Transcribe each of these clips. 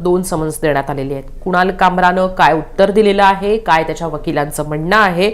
दोन समन्स देण्यात आलेले आहेत. कुणाल कामरानं काय उत्तर दिलेलं आहे? काय त्याच्या वकिलांचं म्हणणं आहे?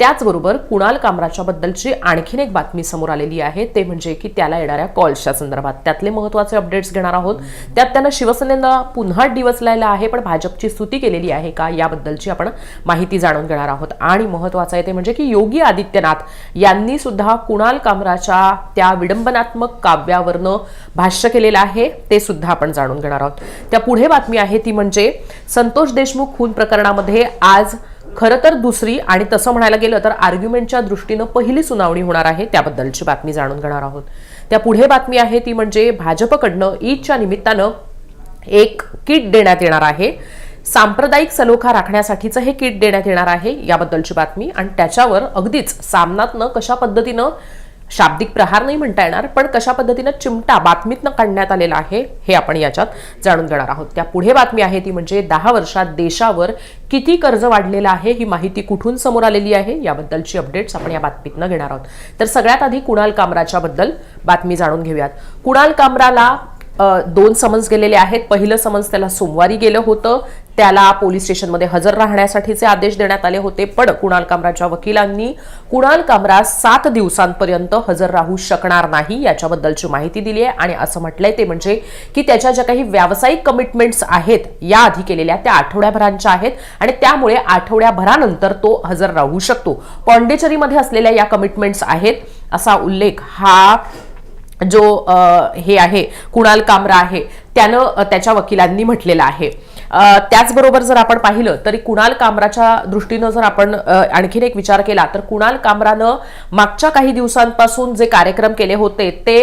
त्याचबरोबर कुणाल कामराच्या बद्दलची आणखीन एक बातमी समोर आलेली आहे. ते म्हणजे की त्याला येणाऱ्या कॉल्सच्या संदर्भात. त्यातले महत्त्वाचे अपडेट्स घेणार आहोत. त्यात त्यानं शिवसेनेला पुन्हा डिवचलेला आहे पण भाजपची स्तुती केलेली आहे का याबद्दलची आपण माहिती जाणून घेणार आहोत. आणि महत्वाचं आहे ते म्हणजे की योगी आदित्यनाथ यांनी सुद्धा कुणाल कामराच्या त्या विडंबनात्मक काव्यावरनं भाष्य केलेलं आहे ते सुद्धा आपण जाणून घेणार आहोत. त्या पुढे बातमी आहे ती म्हणजे संतोष देशमुख खून प्रकरणामध्ये आज खरं तर दुसरी आणि तसं म्हणायला गेलं तर आर्ग्युमेंटच्या दृष्टीनं पहिली सुनावणी होणार आहे त्याबद्दलची बातमी जाणून घेणार आहोत. त्या पुढे बातमी आहे ती म्हणजे भाजपकडनं ईदच्या निमित्तानं एक किट देण्यात येणार आहे. सांप्रदायिक सलोखा राखण्यासाठीचं हे किट देण्यात येणार आहे याबद्दलची बातमी आणि त्याच्यावर अगदीच सामनातनं कशा पद्धतीनं शाब्दिक प्रहार नाही म्हणता येणार पण कशा पद्धतीनं चिमटा बातमीतनं काढण्यात आलेला आहे हे आपण याच्यात जाणून घेणार आहोत. त्या पुढे बातमी आहे ती म्हणजे दहा वर्षात देशावर किती कर्ज वाढलेलं आहे ही माहिती कुठून समोर आलेली आहे याबद्दलची अपडेट्स आपण या बातमीतनं घेणार आहोत. तर सगळ्यात आधी कुणाल कामराच्या बद्दल बातमी जाणून घेऊयात. कुणाल कामराला दोन समन्स गेलेले आहेत. पहिलं समन्स त्याला सोमवारी गेलं होतं. त्याला पोलीस स्टेशनमध्ये हजर राहण्यासाठीचे आदेश देण्यात आले होते. पण कुणाल कामराच्या वकिलांनी कुणाल कामरा सात दिवसांपर्यंत हजर राहू शकणार नाही याच्याबद्दलची माहिती दिली आहे. आणि असं म्हटलंय ते म्हणजे की त्याच्या ज्या काही व्यावसायिक कमिटमेंट्स आहेत या आधी केलेल्या त्या आठवड्याभरांच्या आहेत. आणि त्यामुळे आठवड्याभरानंतर तो हजर राहू शकतो. पॉंडेचरीमध्ये असलेल्या या कमिटमेंट्स आहेत. असा उल्लेख हा जो हे आहे कुणाल कामरा आहे त्यानं त्याच्या वकिलांनी म्हटलेलं आहे. त्याचबरोबर जर आपण पाहिलं तरी कुणाल कामराच्या दृष्टीनं जर आपण आणखीन एक विचार केला तर कुणाल कामरानं मागच्या काही दिवसांपासून जे कार्यक्रम केले होते ते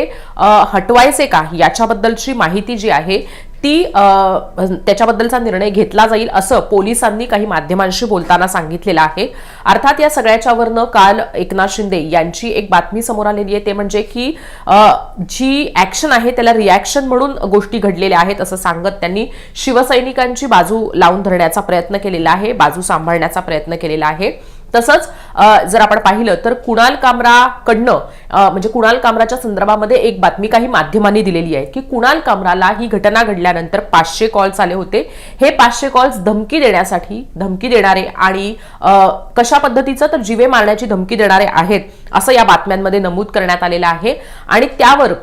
हटवायचे का? याच्याबद्दलची माहिती जी आहे ती त्याच्याबद्दलचा निर्णय घेतला जाईल असं पोलिसांनी काही माध्यमांशी बोलताना सांगितलेलं आहे. अर्थात या सगळ्याच्यावरनं काल एकनाथ शिंदे यांची एक बातमी समोर आलेली आहे. ते म्हणजे की जी ऍक्शन आहे त्याला रिॲक्शन म्हणून गोष्टी घडलेल्या आहेत असं सांगत त्यांनी शिवसैनिकांची बाजू लावून धरण्याचा प्रयत्न केलेला आहे बाजू सांभाळण्याचा प्रयत्न केलेला आहे. तसंच जर आपण पाहिलं तर कुणाल कामराकडनं म्हणजे कुणाल कामराच्या संदर्भामध्ये एक बातमी काही माध्यमांनी दिलेली आहे की कुणाल कामराला ही घटना घडल्यानंतर पाचशे कॉल्स आले होते. हे पाचशे कॉल्स धमकी देण्यासाठी धमकी देणारे आणि कशा पद्धतीचं तर जिवे मारण्याची धमकी देणारे आहेत असं या बातम्यांमध्ये नमूद करण्यात आलेलं आहे. आणि त्यावर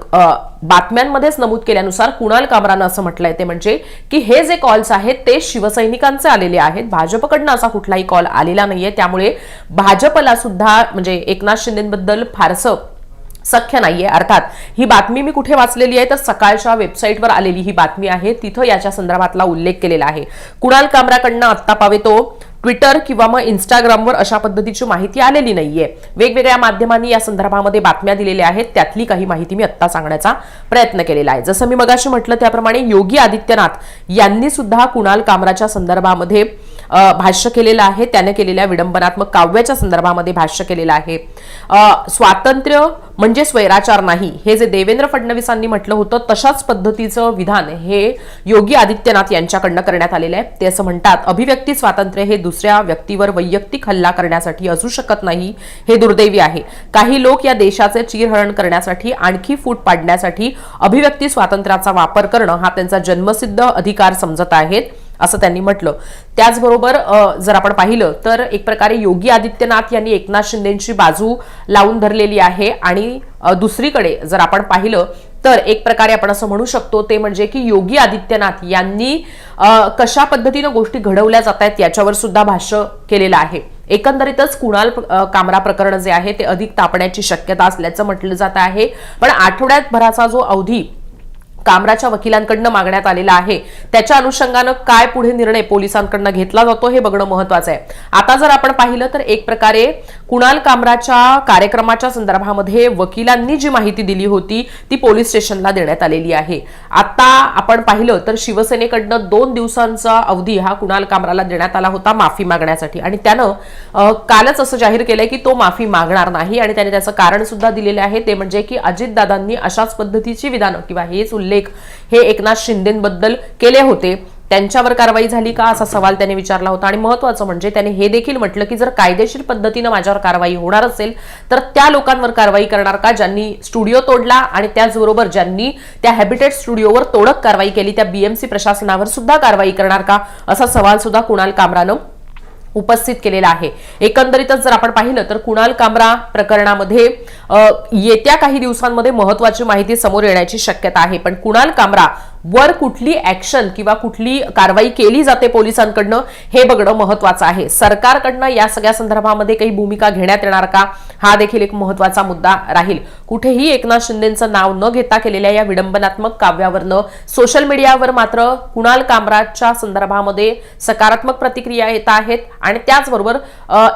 बातम्यांमध्येच नमूद केल्यानुसार कुणाल कामरानं असं म्हटलंय ते म्हणजे की हे जे कॉल्स आहेत ते शिवसैनिकांचे आलेले आहेत. भाजपकडनं असा कुठलाही कॉल आलेला नाहीये. त्यामुळे भाजपला सुद्धा म्हणजे एकनाथ शिंदेबद्दल फारसं सख्य नाहीये. अर्थात ही बातमी मी कुठे वाचलेली आहे? तर सकाळच्या वेबसाईटवर आलेली ही बातमी आहे. तिथं याच्या संदर्भातला उल्लेख केलेला आहे. कुणाल कामराकडनं आत्ता पावे तो ट्विटर किंवा मग इंस्टाग्रामवर अशा पद्धतीची माहिती आलेली नाहीये. वेगवेगळ्या माध्यमांनी या संदर्भामध्ये बातम्या दिलेल्या आहेत. त्यातली काही माहिती मी आत्ता सांगण्याचा प्रयत्न केलेला आहे. जसं मी मगाशी म्हटलं त्याप्रमाणे योगी आदित्यनाथ यांनी सुद्धा कुणाल कामराच्या संदर्भामध्ये भाष्य केलेलं आहे. त्याने केलेल्या विडंबनात्मक काव्याच्या संदर्भामध्ये भाष्य केलेलं आहे. स्वातंत्र्य म्हणजे स्वैराचार नाही. हे जे देवेंद्र फडणवीसांनी म्हटलं होतं तशाच पद्धतीचं विधान हे योगी आदित्यनाथ यांच्याकडनं करण्यात आलेलं आहे. ते असं म्हणतात अभिव्यक्ती स्वातंत्र्य हे दुसऱ्या व्यक्तीवर वैयक्तिक हल्ला करण्यासाठी असू शकत नाही. हे दुर्दैवी आहे. काही लोक या देशाचे चिरहरण करण्यासाठी आणखी फूट पाडण्यासाठी अभिव्यक्ती स्वातंत्र्याचा वापर करणं हा त्यांचा जन्मसिद्ध अधिकार समजत आहेत. असं त्यांनी म्हटलं. त्याचबरोबर जर आपण पाहिलं तर एक प्रकारे योगी आदित्यनाथ यांनी एकनाथ शिंदेची बाजू लावून धरलेली आहे. आणि दुसरीकडे जर आपण पाहिलं तर एक प्रकारे आपण असं म्हणू शकतो ते म्हणजे की योगी आदित्यनाथ यांनी कशा पद्धतीनं गोष्टी घडवल्या जात आहेत याच्यावर सुद्धा भाष्य केलेलं आहे. एकंदरीतच कुणाल कामरा प्रकरण जे आहे ते अधिक तापण्याची शक्यता असल्याचं म्हटलं जात आहे. पण आठवड्यात भराचा जो अवधी कामराच्या वकिलांकडनं मागण्यात आलेला आहे. त्याच्या अनुषंगानं काय पुढे निर्णय पोलिसांकडनं घेतला जातो हे बघणं महत्वाचं आहे. आता जर आपण पाहिलं तर एक प्रकारे कुणाल कामराच्या कार्यक्रमाच्या संदर्भामध्ये वकिलांनी जी माहिती दिली होती ती पोलीस स्टेशनला देण्यात आलेली आहे. आता आपण पाहिलं तर शिवसेनेकडनं दोन दिवसांचा अवधी हा कुणाल कामराला देण्यात आला होता माफी मागण्यासाठी. आणि त्यानं कालच असं जाहीर केलंय की तो माफी मागणार नाही आणि त्याने त्याचं कारण सुद्धा दिलेलं आहे. ते म्हणजे की अजितदादांनी अशाच पद्धतीची विधानं किंवा हेच उल्लेख हे एकनाथ शिंदेबद्दल केले होते. त्यांच्यावर कारवाई झाली का असा सवाल त्याने विचारला होता. आणि महत्वाचं म्हणजे त्याने हे देखील म्हटलं की जर कायदेशीर पद्धतीनं माझ्यावर कारवाई होणार असेल तर त्या लोकांवर कारवाई करणार का? ज्यांनी स्टुडिओ तोडला आणि त्याचबरोबर ज्यांनी त्या हॅबिटेट स्टुडिओवर तोडक कारवाई केली त्या बीएमसी प्रशासनावर सुद्धा कारवाई करणार का? असा सवाल सुद्धा कुणाल कामरानं उपस्थित केलेला आहे. एकंदरीतच जर आपण पाहिलं तर कुणाल कामरा प्रकरणामध्ये येत्या काही दिवसांमध्ये महत्वाची माहिती समोर येण्याची शक्यता आहे. पण कुणाल कामरा वर कुठली ऍक्शन किंवा कुठली कारवाई केली जाते पोलिसांकडनं हे बघणं महत्वाचं आहे. सरकारकडनं या सगळ्या संदर्भामध्ये काही भूमिका घेण्यात येणार का? हा देखील एक महत्त्वाचा मुद्दा राहील. कुठेही एकनाथ शिंदेचं नाव न घेता केलेल्या या विडंबनात्मक काव्यावरनं सोशल मीडियावर मात्र कुणाल कामराजच्या संदर्भामध्ये सकारात्मक प्रतिक्रिया येत आहेत आणि त्याचबरोबर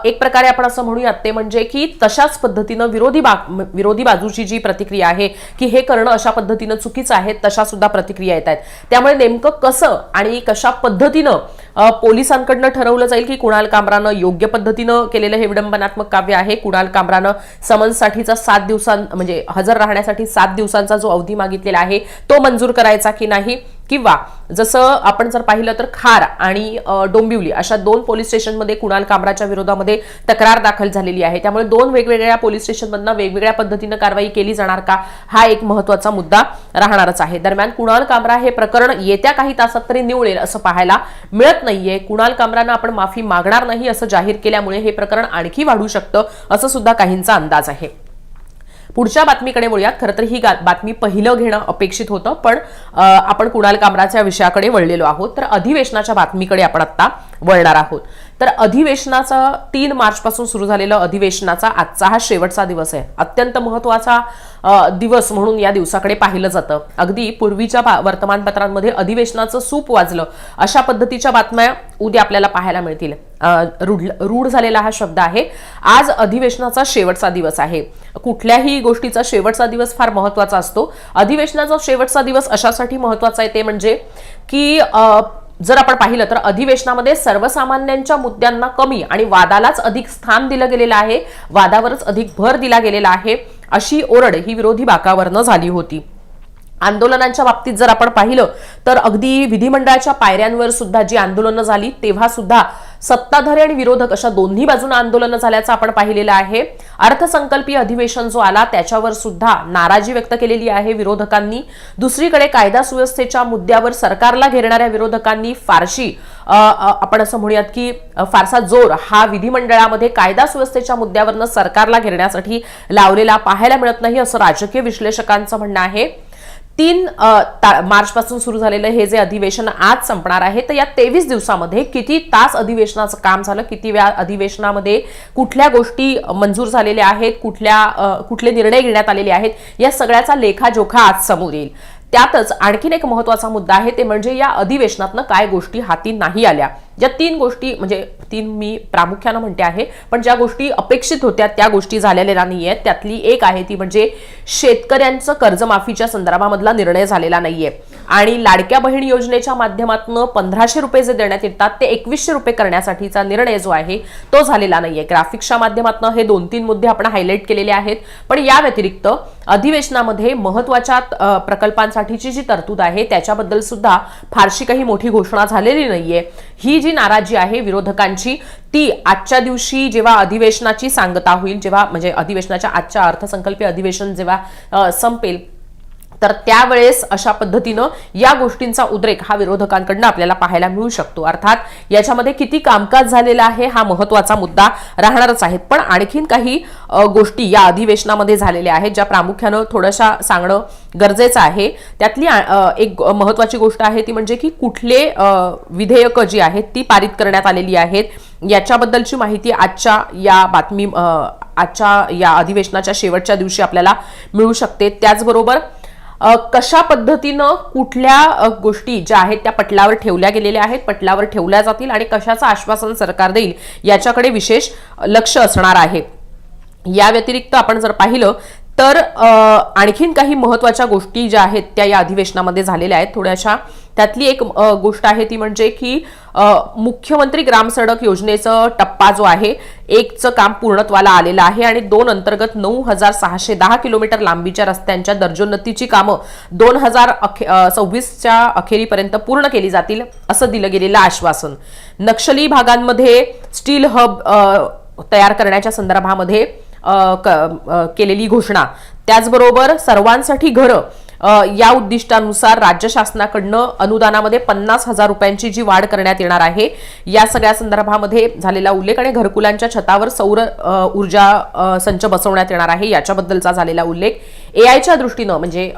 एक प्रकारे आपण असं म्हणूयात ते म्हणजे की तशाच पद्धतीनं विरोधी बा- विरोधी बाजूची जी प्रतिक्रिया आहे की हे करणं अशा पद्धतीनं चुकीचं आहे तशा सुद्धा प्रतिक्रिया येत आहेत त्यामुळे नेमकं कसं आणि कशा पद्धतीनं पोलिसांकडनं ठरवलं जाईल की कुणाल कामरानं योग्य पद्धतीनं केलेलं हे विडंबनात्मक काव्य आहे? कुणाल कामरानं समन्ससाठीचा सात दिवसां म्हणजे हजर राहण्यासाठी सात दिवसांचा जो अवधी मागितलेला आहे तो मंजूर करायचा की नाही? किंवा जसं आपण जर पाहिलं तर खार आणि डोंबिवली अशा दोन पोलीस स्टेशनमध्ये कुणाल कामराच्या विरोधामध्ये तक्रार दाखल झालेली आहे. त्यामुळे दोन वेगवेगळ्या पोलीस स्टेशनमधनं वेगवेगळ्या पद्धतीनं कारवाई केली जाणार का हा एक महत्त्वाचा मुद्दा राहणारच आहे. दरम्यान कुणाल कामरा हे प्रकरण येत्या काही तासात तरी निवळेल असं पाहायला मिळत नाहीये. कुणाल कामरानं आपण माफी मागणार नाही असं जाहीर केल्यामुळे हे प्रकरण आणखी वाढू शकतं असं सुद्धा काहींचा अंदाज आहे. पुढच्या बातमीकडे वळूयात. खरं तर ही बातमी पहिलं घेणं अपेक्षित होतं पण आपण कुणाल कामराच्या विषयाकडे वळलेलो आहोत. तर अधिवेशनाच्या बातमीकडे आपण आता वळणार आहोत. तर अधिवेशनाचा तीन मार्चपासून सुरू झालेला अधिवेशनाचा आजचा हा शेवटचा दिवस आहे. अत्यंत महत्त्वाचा दिवस म्हणून या दिवसाकडे पाहिलं जातं. अगदी पूर्वीच्या बा- वर्तमानपत्रांमध्ये अधिवेशनाचं सूप वाजलं अशा पद्धतीच्या बातम्या उद्या आपल्याला पाहायला मिळतील. रूढ रूढ झालेला हा शब्द आहे आज अधिवेशनाचा शेवटचा दिवस आहे. कुठल्याही गोष्टीचा शेवटचा दिवस फार महत्त्वाचा असतो. अधिवेशनाचा शेवटचा दिवस अशासाठी महत्त्वाचा आहे ते म्हणजे की जर आपण पाहिलं तर अधिवेशनामध्ये सर्वसामान्यांच्या मुद्द्यांना कमी आणि वादालाच अधिक स्थान दिलं गेलेलं आहे वादावरच अधिक भर दिला गेलेला आहे अशी ओरड ही विरोधी बाकावरनं झाली होती. आंदोलनांच्या बाबतीत जर आपण पाहिलं तर अगदी विधिमंडळाच्या पायऱ्यांवर सुद्धा जी आंदोलनं झाली तेव्हा सुद्धा सत्ताधारी आणि विरोधक अशा दोन्ही बाजूने आंदोलनं झाल्याचं आपण पाहिलेलं आहे. अर्थसंकल्पीय अधिवेशन जो आला त्याच्यावर सुद्धा नाराजी व्यक्त केलेली आहे विरोधकांनी. दुसरीकडे कायदा सुव्यवस्थेच्या मुद्द्यावर सरकारला घेरणाऱ्या विरोधकांनी फारशी आपण असं म्हणूयात की फारसा जोर हा विधिमंडळामध्ये कायदा सुव्यवस्थेच्या मुद्द्यावरनं सरकारला घेरण्यासाठी लावलेला पाहायला मिळत नाही असं राजकीय विश्लेषकांचं म्हणणं आहे. तीन मार्चपासून सुरू झालेलं हे जे अधिवेशन आज संपणार आहे तर या तेवीस दिवसामध्ये किती तास अधिवेशनाचं काम झालं? किती वेळा अधिवेशनामध्ये कुठल्या गोष्टी मंजूर झालेल्या आहेत? कुठल्या कुठले निर्णय घेण्यात आलेले आहेत? या सगळ्याचा लेखाजोखा आज समोर येईल. त्यातच आणखीन एक महत्त्वाचा मुद्दा आहे ते म्हणजे या अधिवेशनातनं काय गोष्टी हाती नाही आल्या. ज्या तीन गोष्टी म्हणजे तीन मी प्रामुख्यानं म्हणते आहे पण ज्या गोष्टी अपेक्षित होत्या त्या गोष्टी झालेल्या नाही आहेत त्यातली एक आहे ती म्हणजे शेतकऱ्यांचं कर्जमाफीच्या संदर्भामधला निर्णय झालेला नाहीये. आणि लाडक्या बहीण योजनेच्या माध्यमातून पंधराशे रुपये जे देण्यात येतात ते एकवीसशे रुपये करण्यासाठीचा निर्णय जो आहे तो झालेला नाहीये. ग्राफिक्सच्या माध्यमातून हे दोन तीन मुद्दे आपण हायलाईट केलेले आहेत. पण या व्यतिरिक्त अधिवेशनामध्ये महत्त्वाच्या प्रकल्पांसाठीची जी तरतूद आहे त्याच्याबद्दल सुद्धा फारशी काही मोठी घोषणा झालेली नाहीये. ही जी नाराजी आहे विरोधकांची ती आजच्या दिवशी जेव्हा अधिवेशनाची सांगता होईल जेव्हा म्हणजे अधिवेशनाच्या आजच्या अर्थसंकल्पीय अधिवेशन जेव्हा संपेल तर त्यावेळेस अशा पद्धतीनं या गोष्टींचा उद्रेक हा विरोधकांकडनं आपल्याला पाहायला मिळू शकतो. अर्थात याच्यामध्ये किती कामकाज झालेलं आहे हा महत्त्वाचा मुद्दा राहणारच आहे. पण आणखीन काही गोष्टी या अधिवेशनामध्ये झालेल्या आहेत ज्या प्रामुख्यानं थोड्याशा सांगणं गरजेचं आहे. त्यातली एक महत्वाची गोष्ट आहे ती म्हणजे की कुठले विधेयकं जी आहेत ती पारित करण्यात आलेली आहेत. याच्याबद्दलची माहिती आजच्या या बातमी आजच्या या अधिवेशनाच्या शेवटच्या दिवशी आपल्याला मिळू शकते. त्याचबरोबर कशा पद्धतीनं कुठल्या गोष्टी ज्या आहेत त्या पटलावर ठेवल्या गेलेल्या आहेत पटलावर ठेवल्या जातील आणि कशाचं आश्वासन सरकार देईल याच्याकडे विशेष लक्ष असणार आहे. या व्यतिरिक्त आपण जर पाहिलं तर आणखीन काही महत्त्वाच्या गोष्टी ज्या आहेत त्या या अधिवेशनामध्ये झालेल्या आहेत. थोड्याशा त्यातली एक गोष्ट आहे ती म्हणजे की मुख्यमंत्री ग्राम सडक योजनेचं टप्पा जो आहे एकचं काम पूर्णत्वाला आलेलं आहे आणि दोन अंतर्गत नऊ हजार सहाशे दहा किलोमीटर लांबीच्या रस्त्यांच्या दर्जोन्नतीची कामं दोन हजार सव्वीसच्या अखेरीपर्यंत पूर्ण केली जातील असं दिलं गेलेलं आश्वासन. नक्षली भागांमध्ये स्टील हब तयार करण्याच्या संदर्भामध्ये क- केलेली घोषणा. त्याचबरोबर सर्वांसाठी घरं या उद्दिष्टानुसार राज्य शासनाकडनं अनुदानामध्ये पन्नास हजार रुपयांची जी वाढ करण्यात येणार आहे या सगळ्या संदर्भामध्ये झालेला उल्लेख आणि घरकुलांच्या छतावर सौर ऊर्जा संच बसवण्यात येणार आहे याच्याबद्दलचा झालेला उल्लेख. एआयच्या दृष्टीनं म्हणजे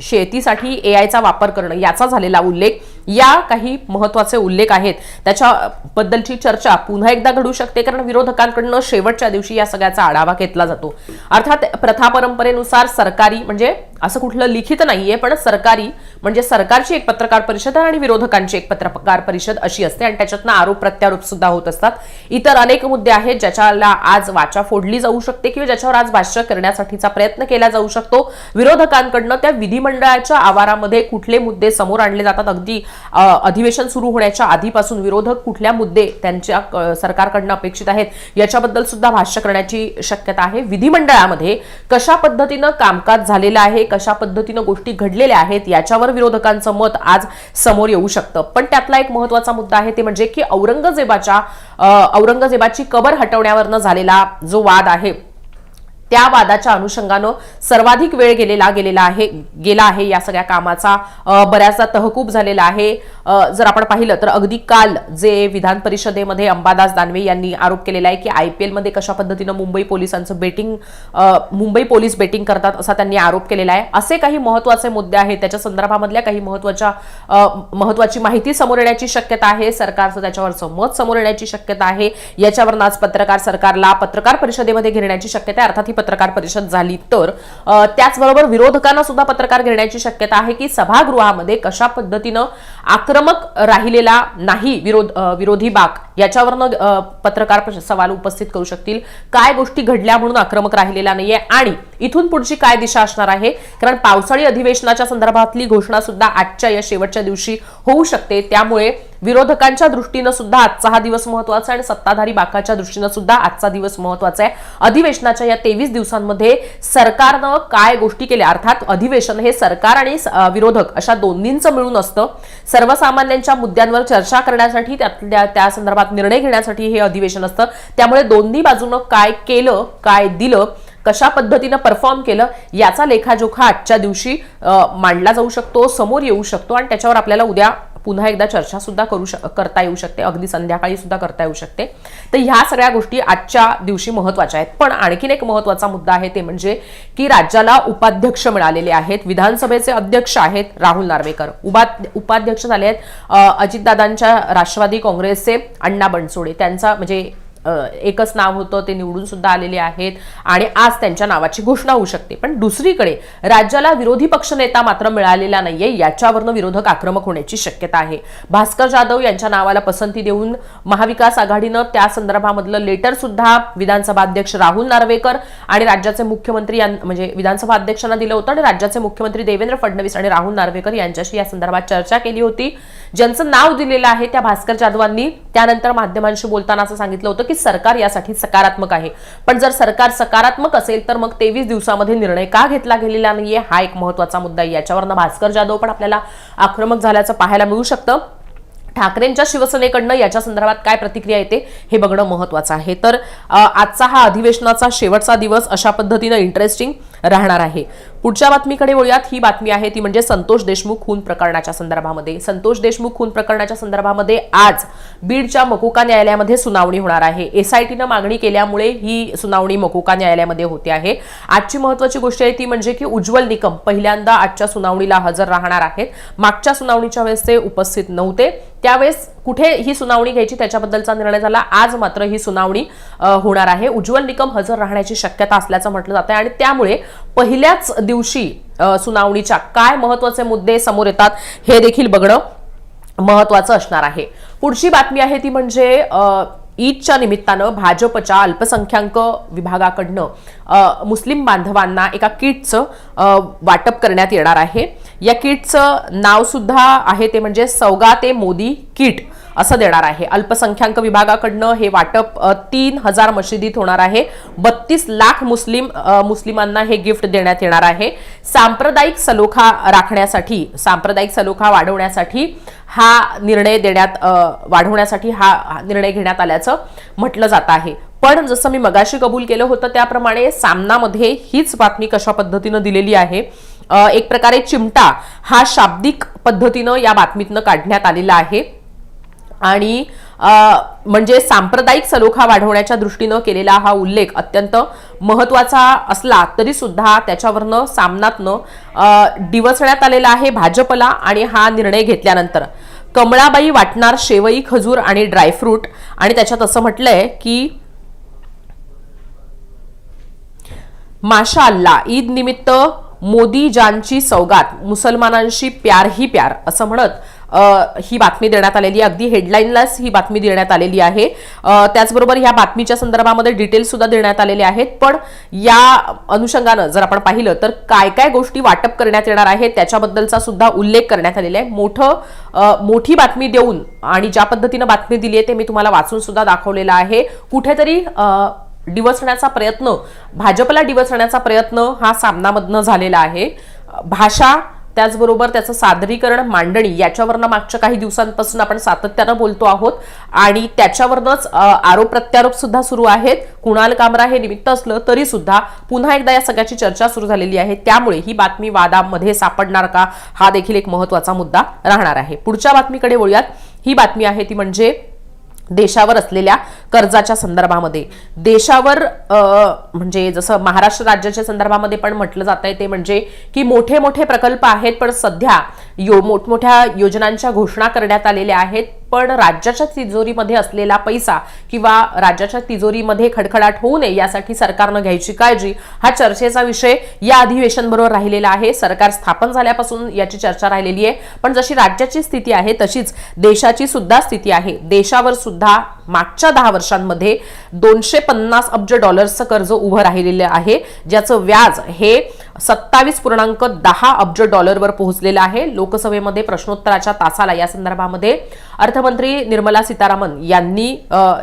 शेतीसाठी शेतीसाठी एआयचा वापर करणं याचा झालेला उल्लेख या काही महत्त्वाचे उल्लेख आहेत. त्याच्याबद्दलची चर्चा पुन्हा एकदा घडू शकते कारण विरोधकांकडनं शेवटच्या दिवशी या सगळ्याचा आढावा घेतला जातो. अर्थात प्रथा परंपरेनुसार सरकारी म्हणजे असं कुठलं लिखित नाहीये पण सरकारी म्हणजे सरकारची एक पत्रकार परिषद आणि विरोधकांची एक पत्रकार परिषद अशी असते आणि त्याच्यातनं आरोप प्रत्यारोप सुद्धा होत असतात. इतर अनेक मुद्दे आहेत ज्याच्याला आज वाचा फोडली जाऊ शकते किंवा ज्याच्यावर आज भाष्य करण्यासाठीचा प्रयत्न केला जाऊ शकतो. विरोधकांकडनं त्या विधिमंडळाच्या आवारामध्ये कुठले मुद्दे समोर आणले जातात? अगदी अधिवेशन सुरू होण्याच्या आधीपासून विरोधक कुठल्या मुद्दे त्यांच्या सरकारकडनं अपेक्षित आहेत? याच्याबद्दल सुद्धा भाष्य करण्याची शक्यता आहे. विधिमंडळामध्ये कशा पद्धतीनं कामकाज झालेलं आहे? कशा पद्धतीनं गोष्टी घडलेल्या आहेत? याच्यावर विरोधकांचं मत आज समोर येऊ शकतं. पण त्यातला एक महत्त्वाचा मुद्दा आहे ते म्हणजे की औरंगजेबाच्या औरंगजेबाची कबर हटवण्यावरनं झालेला जो वाद आहे त्या वादाच्या अनुषंगानं सर्वाधिक वेळ गेलेला गेलेला आहे गेला आहे या सगळ्या कामाचा. बऱ्याचदा तहकूब झालेला आहे. जर आपण पाहिलं तर अगदी काल जे विधान परिषदेमध्ये अंबादास दानवे यांनी आरोप केलेला आहे की आय पी एलमध्ये कशा पद्धतीनं मुंबई पोलिसांचं बेटिंग मुंबई पोलीस बेटिंग करतात असा त्यांनी आरोप केलेला आहे. असे काही महत्त्वाचे मुद्दे आहेत. त्याच्या संदर्भामधल्या काही महत्त्वाच्या महत्वाची माहिती समोर येण्याची शक्यता आहे. सरकारचं त्याच्यावरचं मत समोर येण्याची शक्यता आहे. याच्यावर आज पत्रकार सरकारला पत्रकार परिषदेमध्ये घेण्याची शक्यता आहे. अर्थात ही पत्रकार परिषद झाली तर त्याचबरोबर विरोधकांना सुद्धा पत्रकार घेण्याची शक्यता आहे की सभागृहामध्ये कशा पद्धतीनं आक्रमक राहिलेला नाही विरोध विरोधी बाक याच्यावरनं पत्रकार सवाल उपस्थित करू शकतील. काय गोष्टी घडल्या म्हणून आक्रमक राहिलेला नाहीये आणि इथून पुढची काय दिशा असणार आहे? कारण पावसाळी अधिवेशनाच्या संदर्भातली घोषणा सुद्धा आजच्या या शेवटच्या दिवशी होऊ शकते. त्यामुळे विरोधकांच्या दृष्टीनं सुद्धा आजचा हा दिवस महत्त्वाचा आहे आणि सत्ताधारी बाकाच्या दृष्टीनं सुद्धा आजचा दिवस महत्त्वाचा आहे. अधिवेशनाच्या या तेवीस दिवसांमध्ये सरकारनं काय गोष्टी केल्या? अर्थात अधिवेशन हे सरकार आणि विरोधक अशा दोन्हींचं मिळून असतं. सर्वसामान्यांच्या मुद्द्यांवर चर्चा करण्यासाठी त्यातल्या त्या संदर्भात निर्णय घेण्यासाठी हे अधिवेशन असतं. त्यामुळे दोन्ही बाजूनं काय केलं काय दिलं कशा पद्धतीनं परफॉर्म केलं याचा लेखाजोखा आजच्या दिवशी मांडला जाऊ शकतो समोर येऊ शकतो. आणि त्याच्यावर आपल्याला उद्या पुन्हा एकदा चर्चासुद्धा करू शक करता येऊ शकते. अगदी संध्याकाळी सुद्धा करता येऊ शकते. तर ह्या सगळ्या गोष्टी आजच्या दिवशी महत्त्वाच्या आहेत. पण आणखीन एक महत्त्वाचा मुद्दा आहे ते म्हणजे की राज्याला उपाध्यक्ष मिळालेले आहेत. विधानसभेचे अध्यक्ष आहेत राहुल नार्वेकर. उपा उपाध्यक्ष झाले आहेत अजितदादांच्या राष्ट्रवादी काँग्रेसचे अण्णा बनसोडे. त्यांचा म्हणजे एकच नाव होतं ते निवडून सुद्धा आलेले आहेत आणि आज त्यांच्या नावाची घोषणा होऊ शकते. पण दुसरीकडे राज्याला विरोधी पक्षनेता मात्र मिळालेला नाहीये याच्यावरनं विरोधक आक्रमक होण्याची शक्यता आहे. भास्कर जाधव यांच्या नावाला पसंती देऊन महाविकास आघाडीनं त्या संदर्भामधलं लेटर सुद्धा विधानसभा अध्यक्ष राहुल नार्वेकर आणि राज्याचे मुख्यमंत्री यां- म्हणजे विधानसभा अध्यक्षांना दिलं होतं आणि राज्याचे मुख्यमंत्री देवेंद्र फडणवीस आणि राहुल नार्वेकर यांच्याशी या संदर्भात चर्चा केली होती. ज्यांचं नाव दिलेलं आहे त्या भास्कर जाधवांनी त्यानंतर माध्यमांशी बोलताना असं सांगितलं होतं की सरकार यासाठी सकारात्मक आहे. पण जर सरकार सकारात्मक असेल तर मग तेवीस दिवसामध्ये निर्णय का घेतला गेलेला नाहीये? हा एक महत्त्वाचा मुद्दा आहे. याच्यावरनं भास्कर जाधव पण आपल्याला आक्रमक झाल्याचं पाहायला मिळू शकतं. ठाकरेंच्या शिवसेनेकडनं याच्या संदर्भात काय प्रतिक्रिया येते हे बघणं महत्वाचं आहे. तर आजचा हा अधिवेशनाचा शेवटचा दिवस अशा पद्धतीनं इंटरेस्टिंग राहणार आहे. पुढच्या बातमीकडे वळूयात. ही बातमी आहे ती म्हणजे संतोष देशमुख खून प्रकरणाच्या संदर्भामध्ये. संतोष देशमुख खून प्रकरणाच्या संदर्भामध्ये आज बीडच्या मकोका न्यायालयामध्ये सुनावणी होणार आहे. एसआयटीनं मागणी केल्यामुळे ही सुनावणी मकोका न्यायालयामध्ये होते आहे. आजची महत्वाची गोष्ट आहे ती म्हणजे की उज्ज्वल निकम पहिल्यांदा आजच्या सुनावणीला हजर राहणार आहेत. मागच्या सुनावणीच्या वेळेस ते उपस्थित नव्हते. त्यावेळेस कुठे ही सुनावणी घ्यायची त्याच्याबद्दलचा निर्णय झाला. आज मात्र ही सुनावणी होणार आहे. उज्ज्वल निकम हजर राहण्याची शक्यता असल्याचं म्हटलं जात आहे आणि त्यामुळे पहिल्याच दिवशी सुनावणीच्या काय महत्त्वाचे मुद्दे समोर येतात हे देखील बघणं महत्वाचं असणार आहे. पुढची बातमी आहे ती म्हणजे ईदच्या निमित्तानं भाजपच्या अल्पसंख्याक विभागाकडनं मुस्लिम बांधवांना एका किटचं वाटप करण्यात येणार आहे. या किटचं नाव सुद्धा आहे ते म्हणजे सौगाते मोदी किट. असं देणार आहे. अल्पसंख्याक विभागाकडनं हे वाटप तीन हजार मशिदीत होणार आहे. बत्तीस लाख मुस्लिम मुस्लिमांना हे गिफ्ट देण्यात येणार आहे. सांप्रदायिक सलोखा राखण्यासाठी सांप्रदायिक सलोखा वाढवण्यासाठी हा निर्णय देण्यात वाढवण्यासाठी हा हा निर्णय घेण्यात आल्याचं म्हटलं जात आहे. पण जसं मी मगाशी कबूल केलं होतं त्याप्रमाणे सामनामध्ये हीच बातमी कशा पद्धतीनं दिलेली आहे. एक प्रकारे चिमटा हा शाब्दिक पद्धतीनं या बातमीतनं काढण्यात आलेला आहे. आणि म्हणजे सांप्रदायिक सलोखा वाढवण्याच्या दृष्टीनं केलेला हा उल्लेख अत्यंत महत्त्वाचा असला तरी सुद्धा त्याच्यावरनं सामनातनं डिवसण्यात डिवचण्यात आलेला आहे भाजपला आणि हा निर्णय घेतल्यानंतर. कमळाबाई वाटणार शेवई खजूर आणि ड्रायफ्रूट आणि त्याच्यात असं म्हटलंय की माशा अल्ला ईद निमित्त मोदी जानची सौगात मुसलमानांशी प्यार ही प्यार असं म्हणत ही बातमी देण्यात आलेली आहे. अगदी हेडलाईनलाच ही बातमी देण्यात आलेली आहे. त्याचबरोबर ह्या बातमीच्या संदर्भामध्ये डिटेल्स सुद्धा देण्यात आलेले आहेत. पण या अनुषंगानं जर आपण पाहिलं तर काय काय गोष्टी वाटप करण्यात येणार आहे त्याच्याबद्दलचा सुद्धा उल्लेख करण्यात आलेला आहे. मोठं मोठी बातमी देऊन आणि ज्या पद्धतीनं बातमी दिली आहे ते मी तुम्हाला वाचून सुद्धा दाखवलेलं आहे. कुठेतरी डिवसण्याचा प्रयत्न भाजपला डिवसण्याचा प्रयत्न हा सामनामधनं झालेला आहे. भाषा त्याचबरोबर त्याचं सादरीकरण मांडणी याच्यावरनं मागच्या काही दिवसांपासून आपण सातत्यानं बोलतो आहोत. आणि त्याच्यावरनंच आरोप प्रत्यारोप सुद्धा सुरू आहेत. कुणाल कामरा हे निमित्त असलं तरी सुद्धा पुन्हा एकदा या सगळ्याची चर्चा सुरू झालेली आहे. त्यामुळे ही बातमी वादामध्ये सापडणार का? हा देखील एक महत्त्वाचा मुद्दा राहणार आहे. पुढच्या बातमीकडे वळूयात. ही बातमी आहे ती म्हणजे देशावर असलेल्या कर्जाच्या संदर्भामध्ये. देशावर म्हणजे जसं महाराष्ट्र राज्याच्या संदर्भामध्ये पण म्हटलं जात आहे ते म्हणजे की मोठे मोठे प्रकल्प आहेत पण सध्या यो मोठमोठ्या योजनांच्या घोषणा करण्यात आलेल्या आहेत. पण राज्याच्या तिजोरीमध्ये असलेला पैसा किंवा राज्याच्या तिजोरीमध्ये खडखडाट होऊ नये यासाठी सरकारनं घ्यायची काळजी. हा चर्चेचा विषय या अधिवेशन बरोबर राहिलेला आहे. सरकार स्थापन झाल्यापासून याची चर्चा राहिलेली आहे. पण जशी राज्याची स्थिती आहे तशीच देशाची सुद्धा स्थिती आहे. देशावर सुद्धा मागच्या दहा वर्षांमध्ये दोनशे पन्नास अब्ज डॉलर्सचं कर्ज उभं राहिलेलं आहे. ज्याचं व्याज हे सत्तावीस पूर्णांक दहा अब्ज डॉलरवर पोहोचलेलं आहे. लोकसभेमध्ये प्रश्नोत्तराच्या तासाला या संदर्भामध्ये अर्थमंत्री निर्मला सीतारामन यांनी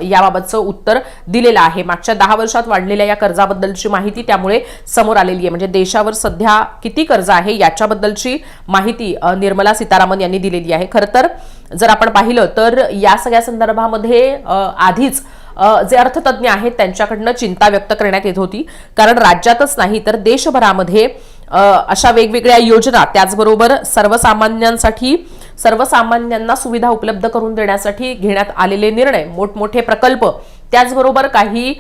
याबाबतचं उत्तर दिलेलं आहे. मागच्या दहा वर्षात वाढलेल्या या कर्जाबद्दलची माहिती त्यामुळे समोर आलेली आहे. म्हणजे देशावर सध्या किती कर्ज आहे याच्याबद्दलची माहिती निर्मला सीतारामन यांनी दिलेली आहे. खरं तर जर आपण पाहिलं तर या सगळ्या संदर्भामध्ये आधीच जे अर्थतज्ञ आहेत त्यांच्याकडनं चिंता व्यक्त करण्यात येत होती. कारण राज्यातच नाही तर देशभरामध्ये अशा वेगवेगळ्या योजना त्याचबरोबर सर्वसामान्यांसाठी सर्वसामान्यांना सुविधा उपलब्ध करून देण्यासाठी घेण्यात आलेले निर्णय मोठमोठे प्रकल्प. त्याचबरोबर काही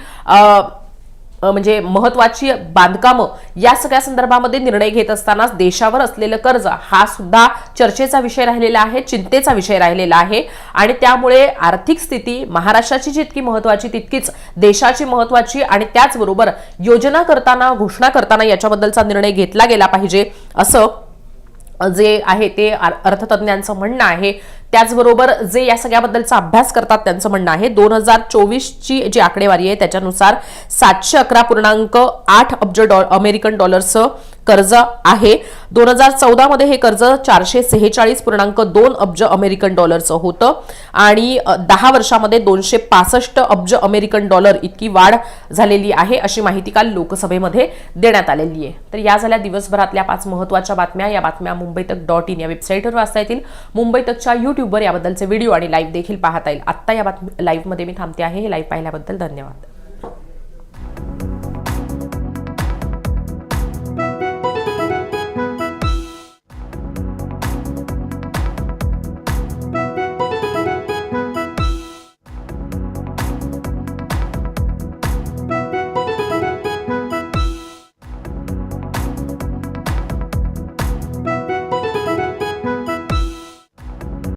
म्हणजे महत्वाची बांधकामं या सगळ्या संदर्भामध्ये निर्णय घेत असताना देशावर असलेलं कर्ज हा सुद्धा चर्चेचा विषय राहिलेला आहे चिंतेचा विषय राहिलेला आहे. आणि त्यामुळे आर्थिक स्थिती महाराष्ट्राची जितकी महत्वाची तितकीच देशाची महत्वाची आणि त्याचबरोबर योजना करताना घोषणा करताना याच्याबद्दलचा निर्णय घेतला गेला पाहिजे असं जे आहे ते अर- अर्थतज्ञांचं म्हणणं आहे. त्याचबरोबर जे या सगळ्याबद्दलचा अभ्यास करतात त्यांचं म्हणणं आहे दोन हजार चोवीसची जी आकडेवारी आहे त्याच्यानुसार सातशे अकरा पूर्णांक आठ अब्ज डॉ अमेरिकन डॉलरचं कर्ज आहे. दोन हजार चौदामध्ये हे कर्ज चारशे सेहेचाळीस पूर्णांक दोन अब्ज अमेरिकन डॉलरचं होतं. आणि दहा वर्षामध्ये दोनशे पासष्ट अब्ज अमेरिकन डॉलर इतकी वाढ झालेली आहे अशी माहिती काल लोकसभेमध्ये देण्यात आलेली आहे. तर या झाल्या दिवसभरातल्या पाच महत्त्वाच्या बातम्या. या बातम्या मुंबई तक डॉट इन या वेबसाईटवर वाचता येतील. मुंबई तकच्या यू यूट्यूबवर याबद्दलचे व्हिडिओ आणि लाईव्ह देखील पाहता येईल. आत्ता या बातमी लाईव्हमध्ये मी थांबते आहे. हे लाईव्ह पाहिल्याबद्दल धन्यवाद.